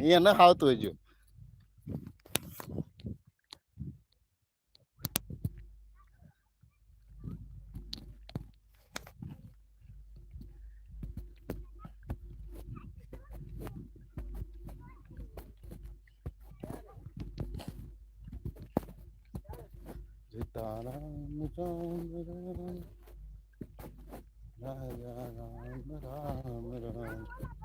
અહીંયા ન આવતું હજુ સીતારામ રામ રામ રાજા રામ રામ રામ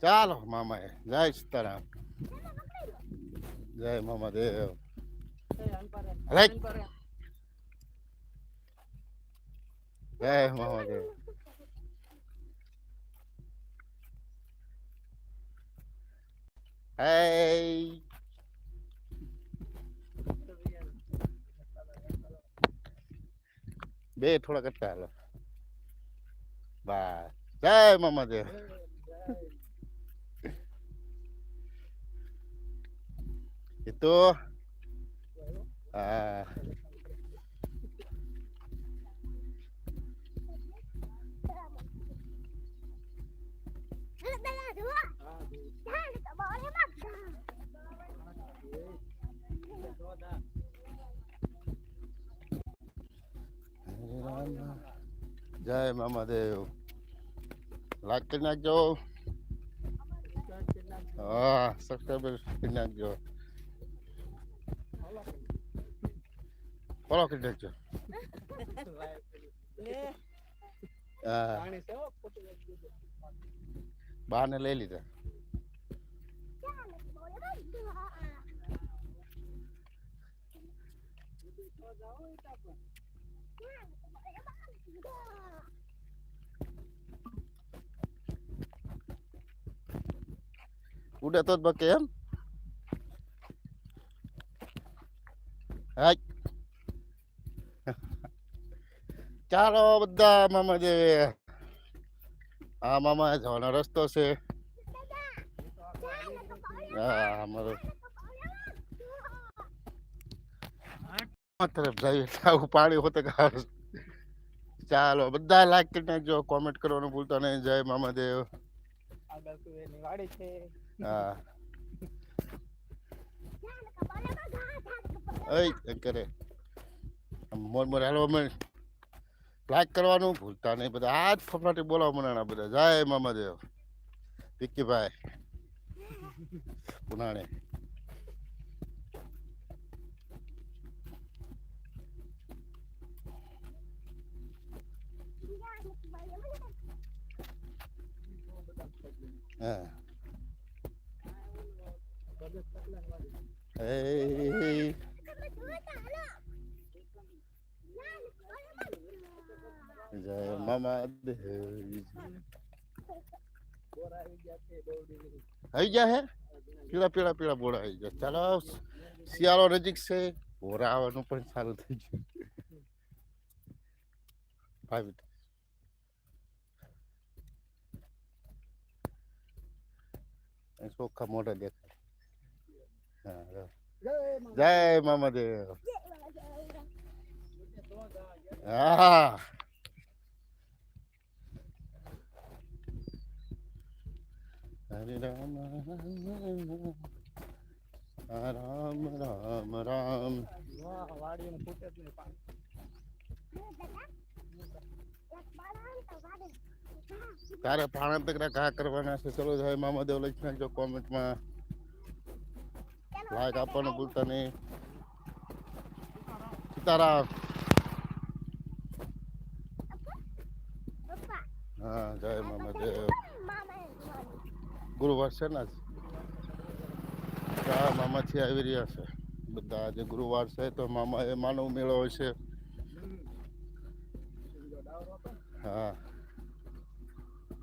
ચાલો મામા જય સીતારામ. જય મામા દેવ. જય મામા દેવ. Hey. બે થોડા કટકા હાલો બસ જય મામા દેવ એ તો હા જય મામાદેવ. લાખ કરી નાખજો. હા સબસ્ક્રાઈબર કરી નાખજો. ફોલો કરી નાખજો. હા. બાને લઈ લીધા. ઉડે તો જ બકે એમ હાય ચાલો બધા મામા જે આ મામા જવાનો રસ્તો છે હા અમારો તરફ જઈએ. આવું પાણી હોતે કે ચાલો બધા લાઈક કરી નાખજો કોમેન્ટ કરવાનું ભૂલતા નહીં. જય મામા દેવ આગળ તું એની વાડી છે. હા. એમ કરે. મોર મોર હાલો અમે લાઈક કરવાનું ભૂલતા નહીં. બધા આ જ ફફડાટી બોલાવો મને બધા. જય મામા દેવ વિક્કીભાઈ પુનાણે હા. જય મામા આવી ગયા હે? પીળા પીળા પીળા બોરા આવી ગયા. ચાલો, શિયાળો નજીક છે. બોરા આવવાનું પણ સારું થઈ ગયું. ભાઈ ચોખ્ખા મોઢા દેખાય. જય મામાદેવ. હા. હરે રામ રામ રામ રામ વાડીમાં ફૂટે જ તારે પાણા તકડા ઘા કરવાના છે. ચલો જય મામા દેવ લખી નાખજો કોમેન્ટમાં. લાઈક આપવાનું ભૂલતા નહીં. સીતારામ. હા જય મામા દેવ ગુરુવાર છે ને? હા મામાથી આવી રહ્યા છે. બધા આજે ગુરુવાર છે તો મામા એ માનવ મેળો છે હતો ને, હા.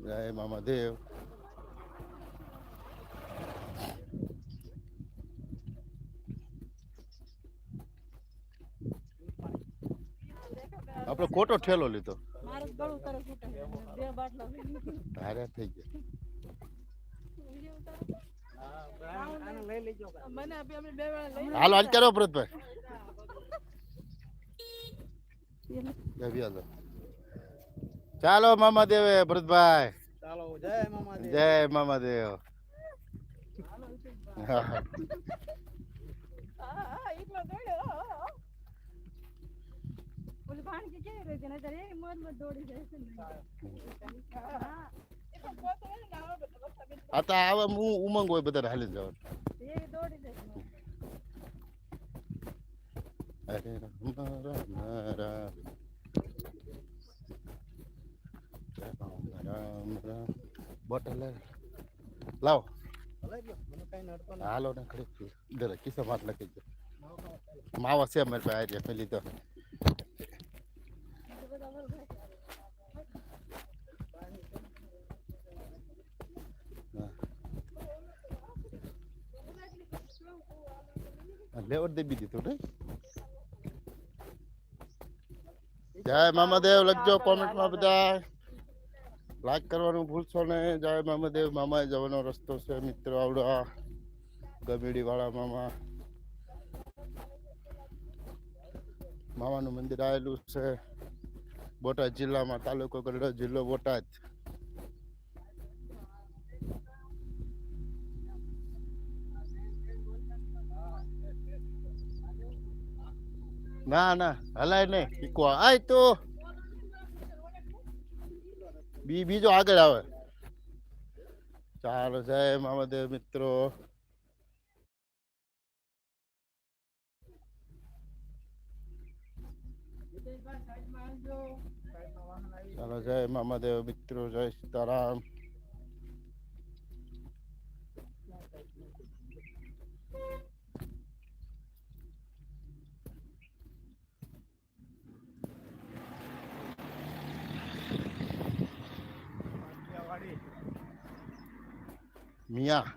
જય મામા દેવ આપણે ખોટો ઠેલો લીધો હારે થઈ ગયા હાલો હાલ કરો હાલો. ચાલો મામા દેવે ભરતભાઈ. ચાલો જય મામા દેવ. જય મામા દેવ હા. હા હા એકલો દોડ્યો હા, હા, હા. ઓલી ભાણકી કેવી રહી છે નહીતર એ બોટલ લાવો. હાલો ને દર કિસ્સા લખી દો. માવા છે મારી પાસે આજે મેં લીધો. લેવડ દે બીજી ને જય મામાદેવ, લખજો કોમેન્ટમાં બધા લાઈક કરવાનું ભૂલશો ને. જય મામાદેવ મામા જવાનો રસ્તો છે, મિત્રો આવડા. ગમેડી વાળા મામા. મામાનું મંદિર આવેલું છે. બોટાદ જિલ્લામાં, તાલુકો ગઢડો જિલ્લો બોટાદ. ના ના, હલાય નહીં. ઈકો આય તો. બી, બીજો આગળ આવે ચાલો, જય મામાદેવ મિત્રો વિજયભાઈ સાઈડમાં આવજો. સાઈડમાં વાહન આવી ચાલો, જય મામાદેવ મિત્રો, જય સીતારામ મિયા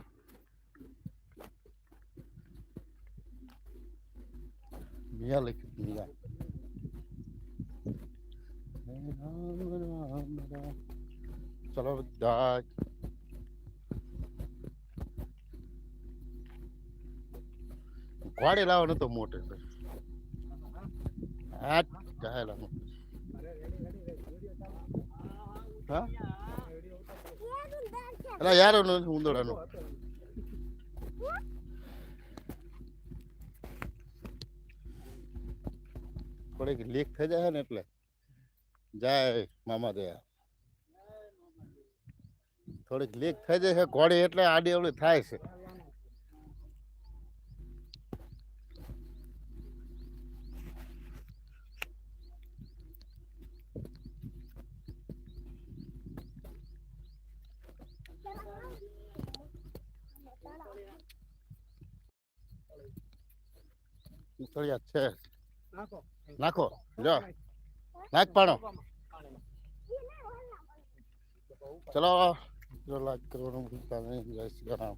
મિયા લખ્યું મિયા રામ રામ રામ ચલો બધા ઘોડે લાવો નતો મોટે છે આ ચાહેલા મોટે. અરે રેડી રેડી રેડી. વીડિયો ચાલુ. હા વીડિયો અલા યાર ઉંદડાનો. થોડીક લીક થઈ જાય ને એટલે જાય મામા દયા થોડીક લીક થઈ જાય છે ઘોડી એટલે આડી અવળી થાય છે ઉતળિયા છે નાખો. નાખો જો નાખ પાણો ચલો જો લાઈક કરવાનું ભૂલતા નહીં જય શ્રી રામ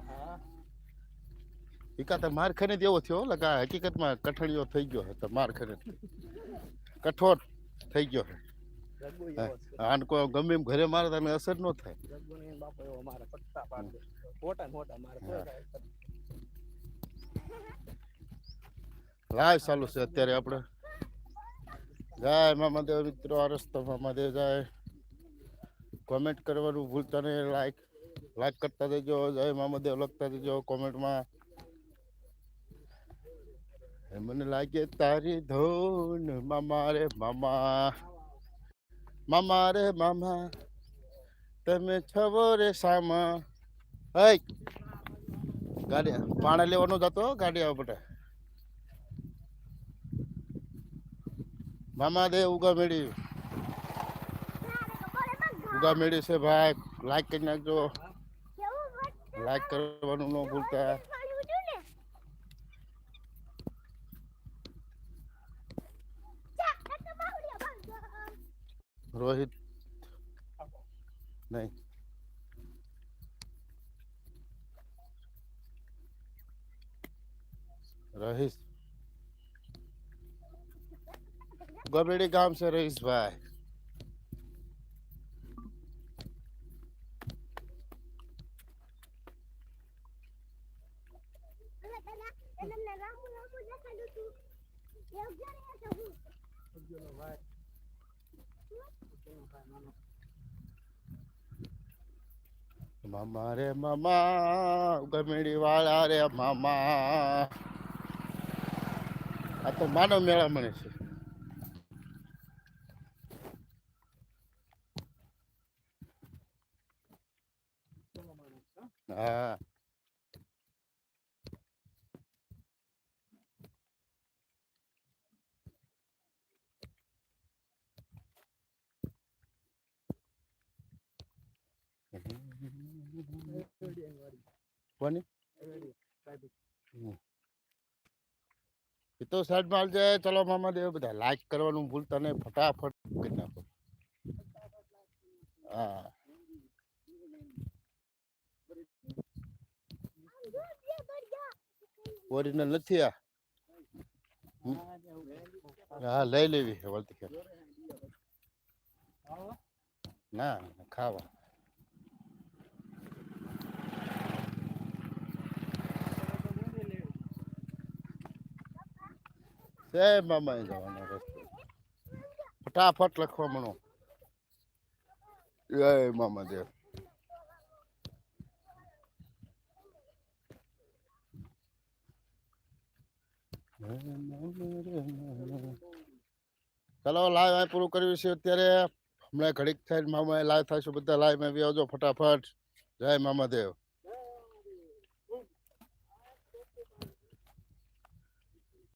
હા. એકાતા માર ખાને જ એવો થયો લગા હકીકતમાં કઠણીઓ થઈ ગયો છે તો માર ખાને કઠોર થઈ ગયો છે. જગ્ગુ એવો જ છે. આન કોઈ ગમે એમ ઘરે મારે તને અસર ન થાય. જગ્ગુને એનો બાપો એવો મારે પટ્ટા પાડે. મોટા ને મોટા મારે લાઈવ ચાલુ છે અત્યારે આપણે. જય મામાદેવ મિત્રો, આ રસ્તો મામાદેવ જાય. કોમેન્ટ કરવાનું ભૂલતા નહીં લાઈક લાઈક કરતા જજો, જય મામાદેવ લખતા જજો કોમેન્ટમાં મને લાગે તારી ધૂન, મામા રે મામા. મામા રે મામા, તમે છવો રે સામા. હઈ ગાડી, પાણી લેવાનું જતો ગાડી આવો બેટા. મામા દે ઉગા મેળી ઉગા મેળી છે ભાઈ લાઈક કરી નાખજો લાઈક કરવાનું ન ભૂલતા રોહિત નહીં રહીશ ગબેડી ગામ છે રહીશભાઈ. મામા રે મામા ગમેડી વાળા રે મામા. આ તો માનવ મેળા મળે છે. કોની? એ તો સાઈડમાં જાય ચલો મામા દેવ બધા લાઈક કરવાનું ભૂલતા નહીં ફટાફટ કરી નાખો. હા. ઓરિજિનલ નથી આ. હા, લઈ લેવી વળતી ના ખાવા. છે મામા જવાનો રસ્તો. ફટાફટ લખવા મણો જય મામા દેવ ચલો, લાઈવ આ પૂરું કર્યું છે અત્યારે. હમણાં ઘડીક થઈને મામા લાઈવ થશે બધા લાઈવમાં આવજો ફટાફટ. જય મામાદેવ.